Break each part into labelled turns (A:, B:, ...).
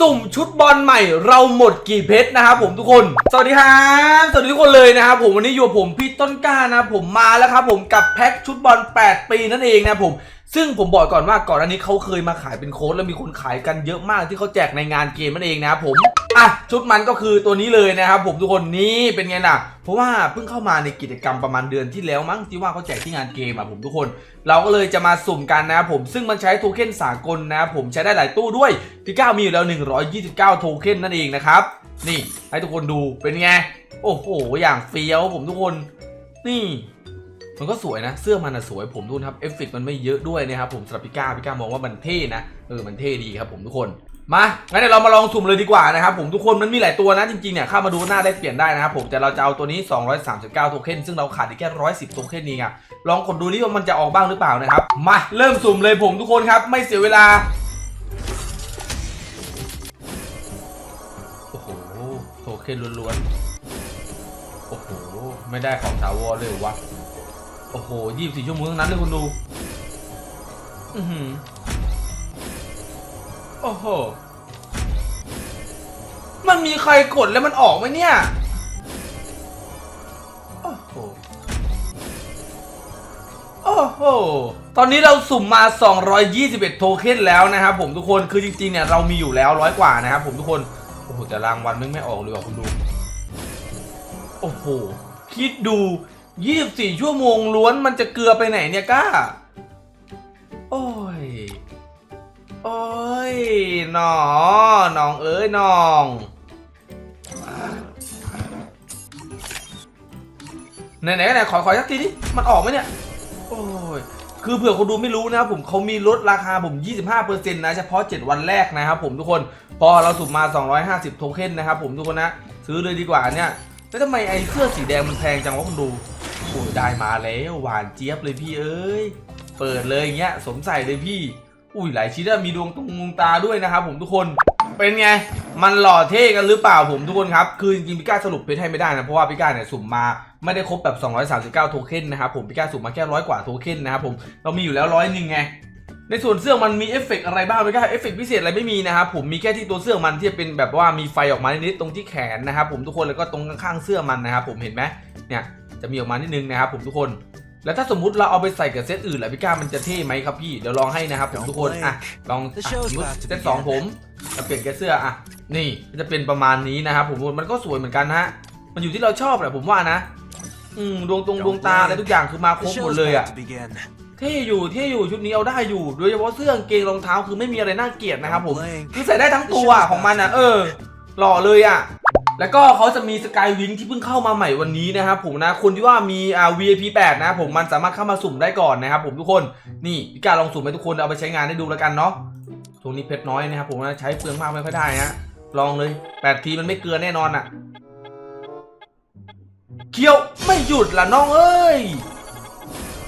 A: สุ่มชุดบอลใหม่เราหมดกี่เพชรนะครับผมทุกคน สวัสดีครับสวัสดีทุกคนเลยนะครับผมวันนี้อยู่ผมพี่ต้นกล้านะผมมาแล้วครับผมกับแพ็คชุดบอล 8 ปีนั่นเองนะผม ซึ่งผมบอกก่อนว่าก่อนอันนี้เขาเคยมาขายเป็นโค้ดแล้วมีคนขายกันเยอะมากที่เขาแจกในงานเกมนั่นเองนะครับผมอะชุดมันก็คือตัวนี้เลยนะครับผมทุกคนนี่เป็นไงล่ะ เพราะว่าเพิ่งเข้ามาในกิจกรรมประมาณเดือนที่แล้วมั้งที่ว่าเขาแจกที่งานเกมอะผมทุกคน เราก็เลยจะมาสุ่มกันนะครับผมซึ่งมันใช้โทเค็นสากลนะครับผมใช้ได้หลายตู้ด้วยพี่ก้ามีอยู่แล้ว 129 โทเค็นนั่นเองนะครับนี่ให้ทุกคนดูเป็นไงโอ้โหอย่างเฟี้ยวผมทุกคน นี่ มันก็สวยนะ เสื้อมันอะสวยผมดูนะครับเอฟเฟกมันไม่เยอะด้วยนะครับผมสำหรับพี่ก้าพี่ก้ามองว่ามันเท่นะเออมันเท่ดีครับผมทุกคนมางั้นเดี๋ยวเรามาลองสุ่มเลยดีกว่านะครับผมทุกคนมันมีหลายตัวนะจริงๆเนี่ยเข้ามาดูหน้าได้เปลี่ยนได้นะครับผมแต่เราจะเอาตัวนี้ 239 โทเค็นซึ่งเราขาดอีกแค่ 110 โทเค็นนี่ไงลองกดดูนี่ว่ามันจะออกบ้างหรือเปล่านะครับมาเริ่มสุ่มเลยผมทุกคนครับไม่เสียเวลาโอ้โหโทเค็นล้วนๆโอ้โหไม่ได้ของถาวรเลยเหรอวะ โอ้โหยี่สิบสี่ชั่วโมงทั้งนั้นเลยคุณดู อือหือ โอ้โห มันมีใครกดแล้วมันออกไหมเนี่ย โอ้โห โอ้โห ตอนนี้เราสุ่มมา 221 โทเค็นแล้วนะครับผมทุกคน คือจริงๆ เนี่ยเรามีอยู่แล้วร้อยกว่านะครับผมทุกคน โอ้โห แต่รางวัลม่งไม่ออกเลยว่ะคุณดู โอ้โห คิดดู 24ชั่วโมงล้วนมันจะเกลือไปไหนเนี่ยก้า โอ้ย โอ้ยหนอน้องเอ้ยน้อง ไหนไหนไหนขอขอสักทีดิ มันออกไหมเนี่ย โอ้ย คือเผื่อคนดูไม่รู้นะครับผมเขามีลดราคาผม 25%นะ เฉพาะ 7 วันแรกนะครับผมทุกคน พอเราสุ่มมา 250 โทเค็นนะครับผมทุกคนนะ ซื้อเลยดีกว่าเนี่ยแล้วทำไมไอ้เสื้อสีแดงมันแพงจังวะคนดู อ้ยได้มาแล้วหวานเจี๊ยบเลยพี่เอ้ย เปิดเลยอย่างเงี้ยสมใส่เลยพี่ อุ้ยหลายชิ้นมีดวงตรงดวงตาด้วยนะครับผมทุกคนเป็นไง มันหล่อเท่กันหรือเปล่าผมทุกคนครับ คือจริงๆพี่ก้าสรุปเพชรให้ไม่ได้นะ เพราะว่าพี่ก้าเนี่ยสุ่มมาไม่ได้ครบแบบ 239 โทเค็นนะครับผมพี่ก้าสุ่มมาแค่ร้อยกว่าโทเค็นนะครับผมเรามีอยู่แล้วร้อยหนึ่งไงในส่วนเสื้อมันมีเอฟเฟกต์อะไรบ้างพี่ก้าเอฟเฟกต์พิเศษอะไรไม่มีนะครับผมมีแค่ที่ตัวเสื้อมันที่เป็นแบบว่ามีไฟออกมานิดๆตรงที่แขนนะครับผมทุกคนแล้วก็ตรงข้างๆเสื้อมันนะครับผมเห็นไหมเนี่ย จะมีออกมานิดนึงนะครับผมทุกคน แล้วถ้าสมมุติเราเอาไปใส่กับเซตอื่นล่ะพี่ก้ามันจะเท่ไหมครับพี่เดี๋ยวลองให้นะครับผมทุกคนอะลองอะสมมติเซตสองผมจะเปลี่ยนแค่เสื้ออะนี่จะเป็นประมาณนี้นะครับผมมันก็สวยเหมือนกันนะฮะมันอยู่ที่เราชอบแหละผมว่านะ อืมดวงตรงดวงตาอะไรทุกอย่างคือมาครบ
B: The
A: หมด
B: show's
A: เลยอะ
B: about to begin.
A: เท่อยู่เท่อยู่ชุดนี้เอาได้อยู่ โดยเฉพาะเสื้อกางเกงรองเท้าคือไม่มีอะไรน่าเกลียดนะครับผมคือใส่ได้ทั้งตัวของมันอะ เออหล่อเลยอะ แล้วก็เขาจะมีสกายวิงที่เพิ่งเข้ามาใหม่วันนี้นะครับผมนะคนที่ว่ามีอ่า VIP 8นะผมมันสามารถเข้ามาสุ่มได้ก่อนนะครับผมทุกคนนี่พี่การลองสุ่มให้ทุกคนเอาไปใช้งานได้ดูแล้วกันเนาะช่วงนี้เพชรน้อยนะครับผมนะใช้เปลืองมากไม่ค่อยได้ฮะลองเลยแปดทีมันไม่เกลือแน่นอนอะเคี้ยวไม่หยุดล่ะน้องเอ้ย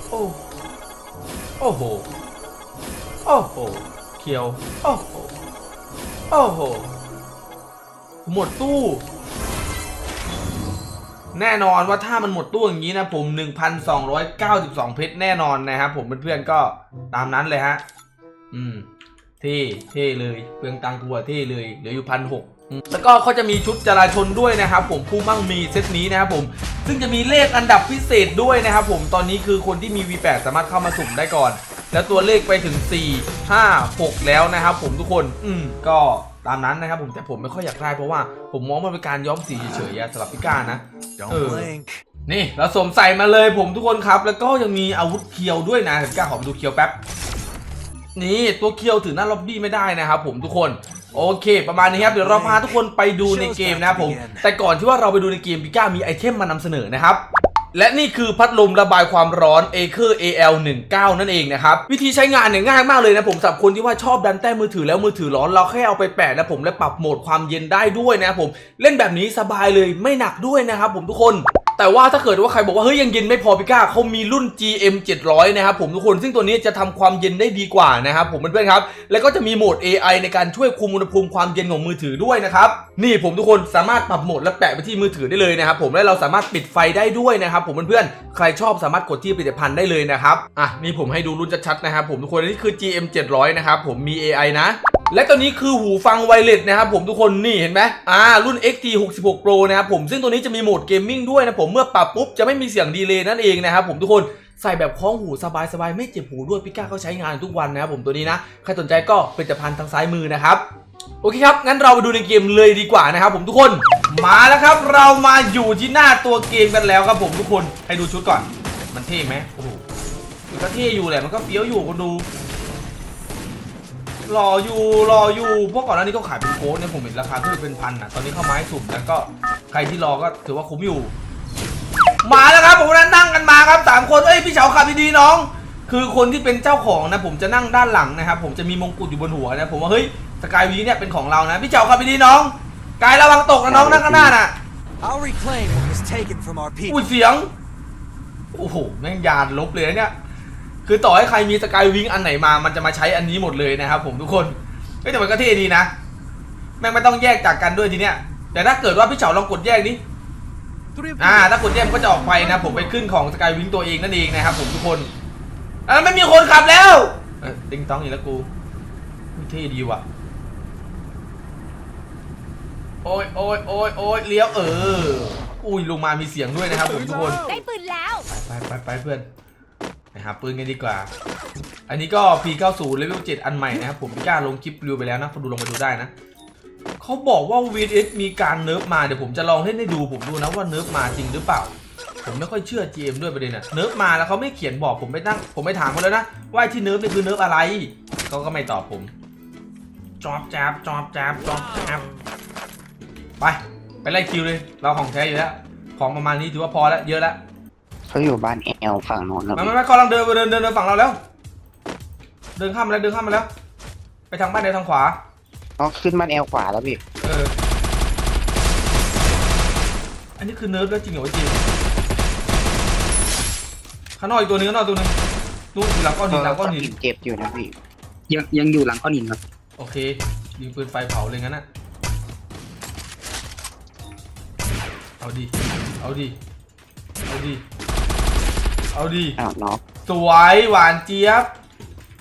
A: โอ้โอ้โหโอ้โหเคี้ยวโอ้โหโอ้โหหมดตู้ แน่นอนว่าถ้ามันหมดตู้อย่างนี้นะผม 1,292 เพชรแน่นอนนะครับผมเพื่อนๆก็ตามนั้นเลยฮะ อืมเท่เท่เลยเปลืองตังค์ตัวเท่เลยเหลืออยู่พันหกแล้วก็เขาจะมีชุดจราชนด้วยนะครับผมผู้มั่งมีเซตนี้นะครับผมซึ่งจะมีเลขอันดับพิเศษด้วยนะครับผมตอนนี้คือคนที่มี V8 สามารถเข้ามาสุ่มได้ก่อน แล้วตัวเลขไปถึง 4 5 6 แล้วนะครับผมทุกคนอืมก็ตามนั้นนะครับผมแต่ผมไม่ค่อยอยากได้เพราะว่าผมมองมันเป็นการย้อมสีเฉยๆสำหรับพิการนะ
B: Don't
A: Oh.
B: blink.
A: นี่เราสวมใส่มาเลยผมทุกคนครับ แล้วก็ยังมีอาวุธเคียวด้วยนะผมกล้าขอไปดูเคียวแป๊บ นี่ตัวเคียวถือหน้าล็อบบี้ไม่ได้นะครับผมทุกคน โอเค ประมาณนี้ครับ เดี๋ยวเราพาทุกคนไปดูในเกมนะครับผม แต่ก่อนที่ว่าเราไปดูในเกมพิก้ามีไอเทมมานำเสนอนะครับ และนี่คือพัดลมระบายความร้อน a c e r AL19 นั่นเองนะครับ วิธีใช้งานเนี่ยง่ายมากเลยนะผมสำหรับคนที่ว่าชอบดันแต้มมือถือแล้วมือถือร้อนเราแค่เอาไปแปะนะผมและปรับโหมดความเย็นได้ด้วยนะครับผม เล่นแบบนี้สบายเลยไม่หนักด้วยนะครับผมทุกคน แต่ว่าถ้าเกิดว่าใครบอกว่าเฮ้ยยังเย็นไม่พอพิก้าเขามีรุ่น GM 700 นะครับผมทุกคนซึ่งตัวนี้จะทำความเย็นได้ดีกว่านะครับผมเพื่อนๆครับ แล้วก็จะมีโหมด AI ในการช่วยคุมอุณหภูมิความเย็นของมือถือด้วยนะครับนี่ผมทุกคนสามารถปรับโหมดและแปะไปที่มือถือได้เลยนะครับผมและเราสามารถปิดไฟได้ด้วยนะครับผมเพื่อนๆใครชอบสามารถกดที่ผลิตภัณฑ์ได้เลยนะครับอะนี่ผมให้ดูรุ่นชัดๆนะครับผมทุกคนนี่คือ GM 700 นะครับผมมี AI นะ และตัวนี้คือหูฟังไวเลสนะครับผมทุกคนนี่เห็นไหมอ่ารุ่น XT 66 Pro นะครับผมซึ่งตัวนี้จะมีโหมดเกมมิ่งด้วยนะผมเมื่อปรับปุ๊บจะไม่มีเสียงดีเลย์นั่นเองนะครับผมทุกคนใส่แบบคล้องหูสบายๆ ไม่เจ็บหูด้วยพี่ก้าเขาใช้งานทุกวันนะครับผมตัวนี้นะ ใครสนใจก็เป็นจะพันทางซ้ายมือนะครับ โอเคครับ งั้นเราไปดูในเกมเลยดีกว่านะครับผมทุกคนมาแล้วครับ เรามาอยู่ที่หน้าตัวเกมกันแล้วครับผมทุกคนให้ดูชุดก่อน มันเท่ไหมโอ้โหมันก็เท่อยู่แหละมันก็เฟี้ยวอยู่คนดู รออยู่รออยู่พวกก่อนหน้านี้ก็ขายเป็นโค้ดเนี่ยผมเห็นราคาขึ้นเป็นพันอะตอนนี้เข้าไม้สุ่มแล้วก็ใครที่รอก็ถือว่าคุ้มอยู่ มาแล้วครับผมนั้นนั่งกันมาครับสามคนเอ้ยพี่เฉาขับดีๆน้อง คือคนที่เป็นเจ้าของนะ ผมจะนั่งด้านหลังนะครับผมจะมีมงกุฎอยู่บนหัวนะผมว่าเฮ้ยสกายวีเนี่ยเป็นของเรานะพี่เจ้าขับดีๆน้องกายระวังตกนะน้องนั่งข้างหน้าน่ะ
B: I'll reclaim what was taken from our
A: อุ้ย
B: people.
A: เสียง โอ้โหแม่งยานลบเลยนะเนี่ย คือต่อให้ใครมีสกายวิงอันไหนมา มันจะมาใช้อันนี้หมดเลยนะครับผมทุกคนเฮ้ยแต่มันก็เท่ดีนะ แม่งไม่ต้องแยกจากกันด้วยทีเนี้ย แต่ถ้าเกิดว่าพี่เฉาลองกดแยกดิ
B: Three of
A: อ่า
B: you.
A: ถ้ากดแยกมันก็จะออกไปนะผมไปขึ้นของสกายวิงตัวเองนั่นเองนะครับผมทุกคนอ่าไม่มีคนขับแล้วเอ้ยติงต้องอีกแล้วกูอุ๊ยเท่ดีว่ะ โอ้ยโอ้ยโอ้ยโอ้ยเลี้ยวเออ อุ้ยลงมามีเสียงด้วยนะครับผมทุกคน
C: ได้ปืนแล้ว
A: ไปไปไปเพื่อนไป หาปืนกันดีกว่า อันนี้ก็ P90 Level 7 อันใหม่นะครับ ผมพี่กล้าลงคลิปรีวิวไปแล้วนะคนดูลงไปดูได้นะเขาบอกว่า VS มีการเนิร์ฟมาเดี๋ยวผมจะลองเล่นให้ดูผมดูนะว่าเนิร์ฟมาจริงหรือเปล่า ผมไม่ค่อยเชื่อ GM ด้วยประเด็นน่ะเนิร์ฟมาแล้วเขาไม่เขียนบอกผมไปตั้งผมไปถามเขาแล้วนะว่าไอ้ที่เนิร์ฟนี่คือเนิร์ฟอะไรเขาก็ไม่ตอบผมจอบจับจอบจับจอบจับไปไปไล่คิวเลย เราของแท้อยู่แล้ว ของประมาณนี้ถือว่าพอแล้วเยอะแล้ว
D: เขาอยู่บ้านแอลฝั่งโน้นนะ
A: มา
D: พี่
A: ไม่ไม่กำลังเดินไปเดินเดินเดินฝั่งเราแล้ว เดินข้ามมาแล้วเดินข้ามมาแล้ว ไปทางบ้านเดินทางขวา
D: อ๋อขึ้นบ้านแอลขวาแล้วพี่
A: เออ อันนี้คือเนิร์ฟแล้วจริงเหรอวะจริงข้างนอกอีกตัวหนึงข้างนอกตัวหนึงนู่นอยู่หลังก้อนหินหลังก้อนหิน
D: เจ็บอยู่นะพี่
E: ยังยังอยู่หลังก้อนหินครับ
A: โอเคยิงปืนไฟเผาเลยงั้นนะเอาดิ เอาดิ เอาดิ เอาดิ
D: อ้าวน็อก
A: สวยหวานเจี๊ยบ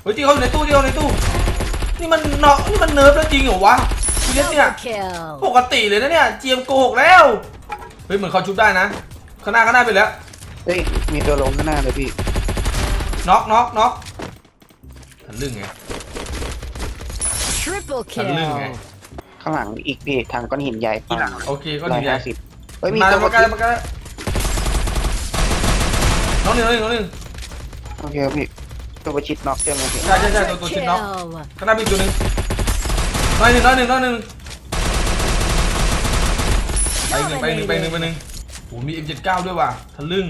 A: เฮ้ยที่เขาอยู่ในตู้ที่เขาอยู่ในตู้นี่มันเนาะนี่มันเนิร์ฟแล้วจริงเหรอวะทีเนี้ยเนี่ย
C: Double kill
A: ปกติเลยนะเนี่ยเจียมโกหกแล้วเฮ้ยเหมือนเขาชุบได้นะข้างหน้าข้างหน้าไปแล้ว
D: เฮ้ยมีตัวลงข้างหน้าเลยพี่
A: น็อกน็อกน็อกทันลึ่งไง
C: triple
A: ทันลึ่งไง
C: kill
D: ข้างหลังอีกพี่ทางก้อนหินใหญ่ฝั่ง
A: โอเคก็
D: ร้อ
A: ดี
D: ย
A: ใหญ่
D: ห้าสิบเฮ้ยมี
A: มา
D: ตัว
A: มาใกล้มาใกล้ น้องหนึ่งน้องหนึ่งน้องหนึ่ง
D: โอเคครับพี่ตัวประชิดน็อกใช่ไหมพี่
A: ใช่ใช่ใช่ตัวตัวชิ้นน็อก
C: kill
A: ข้างหน้ามีอีกตัวหนึ่งน้อยหนึ่งน้อยหนึ่งน้อยหนึ่งไปหนึ่งไปหนึ่งไปหนึ่งไปหนึ่งโอ้มี M79 ด้วยว่ะทะลึ่ง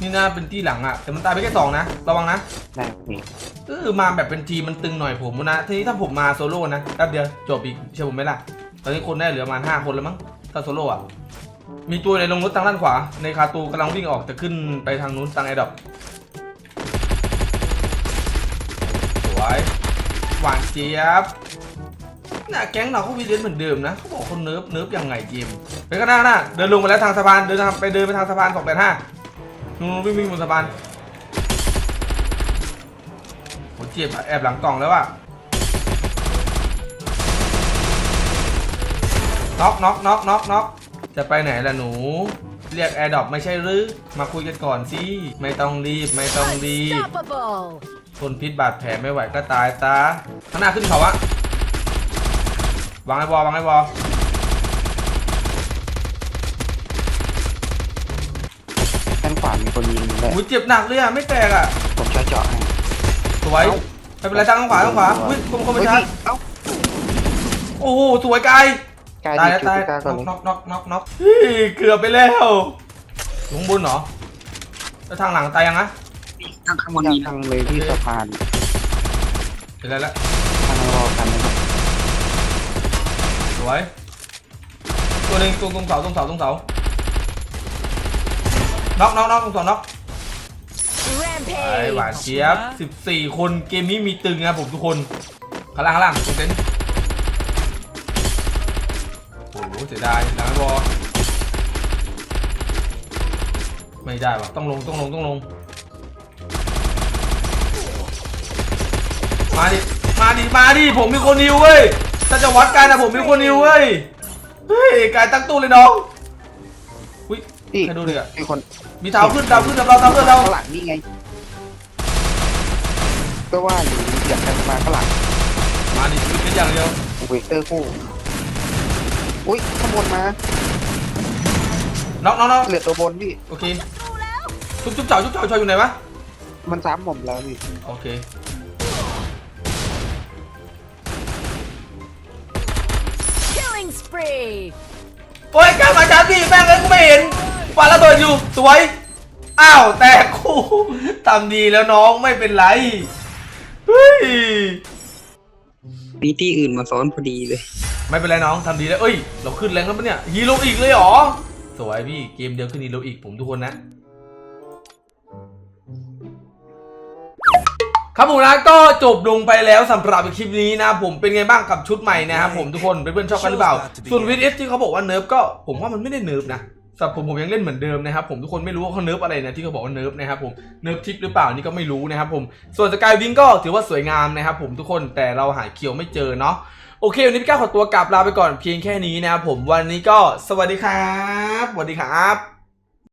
A: นี่น่าเป็นที่หลังอะแต่มันตายไปแค่สองนะ ระวังนะ
D: ได้พี่
A: เออมาแบบเป็นทีมมันตึงหน่อยผมนะ ทีนี้ถ้าผมมาโซโล่นะแป๊บเดียวจบอีกเชื่อผมไหมล่ะ ตอนนี้คนได้เหลือประมาณห้าคนแล้วมั้ง ถ้าโซโล่อะ มีตัวในลงรถทางด้านขวา ในคาตูกำลังวิ่งออกจะขึ้นไปทางนู้นทางไอดอปสวยหวานเจี๊ยบน่ะแก๊งเราก็วีเดนเหมือนเดิมนะเขาบอกคนเนิร์ฟเนิร์ฟยังไงเกมไปข้างหน้าหน้าเดินลงไปแล้วทางสะพานเดินไปเดินไปทางสะพานสองแปดห้านู่นวิ่งวิ่งบนสะพานโหเจ็บแอบหลังกล่องแล้วอะน็อกน็อกน็อกน็อกน็อก จะไปไหนล่ะหนู เรียกแอร์ดรอปไม่ใช่หรือ มาคุยกันก่อนสิ ไม่ต้องรีบ ไม่ต้องรีบ
C: unstoppable
A: ทนพิษบาดแผลไม่ไหวก็ตายซะข้างหน้าขึ้นเขาอะวางไอ้บอลวางไอ้บอล
D: ด้านขวามีคนยิงเลย
A: อุ้ยเจ็บหนักเลยอะไม่แตกอะ
D: ผมช่วยเจาะให้
A: สวยไม่เป็นไรทางขวาทางขวาอุ้ยคมคมไป
D: เฮ้ย
A: ชาร์จ
D: พี่เอ้า
A: โอ้โหสวยไกล
D: กาย
A: ตาย
D: ดี
A: แล้ว
D: จุด
A: ตาย
D: พี่กายก่อนเลย
A: น็อกน็อกน็อกน็อกเฮ้ยเกือบไปแล้วลงบนเหรอแล้วทางหลังตายยังนะ
E: ทางข้างบน
D: ยัง
E: มีนะ
D: ทางเลยที่สะพาน
A: เห็นแล้วแล้ว
D: ทางรอกันนะครับ
A: สวยตัวหนึ่งตรงตรงเสาตรงเสาตรงเสาน็อกน็อกน็อกตรงเสาน็อก ไอ้หวาน
C: rampage
A: เจี๊ยบ14 คนเกมนี้มีตึงนะผมทุกคนข้างล่างข้างล่างตรงเต็นท์ อ้โหเสียดายหลังบอลไม่ได้ว่ะต้องลงต้องลงต้องลง มาดิ มาดิ มาดิ ผมมีคนนิวเว้ย ถ้าจะวัดกันนะผมมีคนนิวเว้ย เฮ้ยกายตั้งตู้เลยน้องอุ้ย
D: พี่
A: ใครดูดิอะ
D: มีคน
A: มีเท้าขึ้นดาวขึ้นดาวเราดาวขึ้นเรา
D: ข้างหลังนี่ไงก็ว่าอยู่เสียงกันมาข้างหลัง
A: มาดิชีวิตเป็นอย่างเดียว
D: เวกเตอร์คู่ อุ้ยข้างบนมา
A: น้องน้องน้อง
D: เหลือตัวบนพี่
A: โอเคจุ๊บจุ๊บเจ้าจุ๊บเจ้าชอยอยู่ไหนวะ
D: มันซ้ำผมแล้วพี่
A: โอเค
C: Killing spree!
A: โอ้ยกล้ามาชาร์จพี่แม่งเลยกูไม่เห็นปาระเบิดอยู่สวยอ้าวแตกคู่ทำดีแล้วน้องไม่เป็นไรเฮ้ย
E: มีที่อื่นมาซ้อนพอดีเลย
A: ไม่เป็นไรน้องทำดีแล้วเอ้ย เราขึ้นแรงแล้วปะเนี่ยฮีโร่อีกเลยเหรอ สวยพี่เกมเดียวขึ้นฮีโร่อีกผมทุกคนนะ ครับผมนะก็จบลงไปแล้วสำหรับคลิปนี้นะ ผมเป็นไงบ้างกับชุดใหม่นะครับผมทุกคนเป็นเพื่อนๆชอบกันหรือเปล่า ส่วนวีเอสที่เขาบอกว่าเนิร์ฟก็ผมว่ามันไม่ได้เนิร์ฟนะสำหรับผมผมยังเล่นเหมือนเดิมนะครับผมทุกคนไม่รู้ว่าเขาเนิร์ฟอะไรนะที่เขาบอกว่าเนิร์ฟนะครับผมเนิร์ฟทิปหรือเปล่านี่ก็ไม่รู้นะครับผมส่วนสกายวิงก็ถือว่าสวยงามนะครับผมทุกคนแต่เราหาเคียวไม่เจอเนาะ โอเค วันนี้พี่ก้าวขอตัวกลับลาไปก่อนเพียงแค่นี้นะครับผมวันนี้ก็สวัสดีครับสวัสดีครับ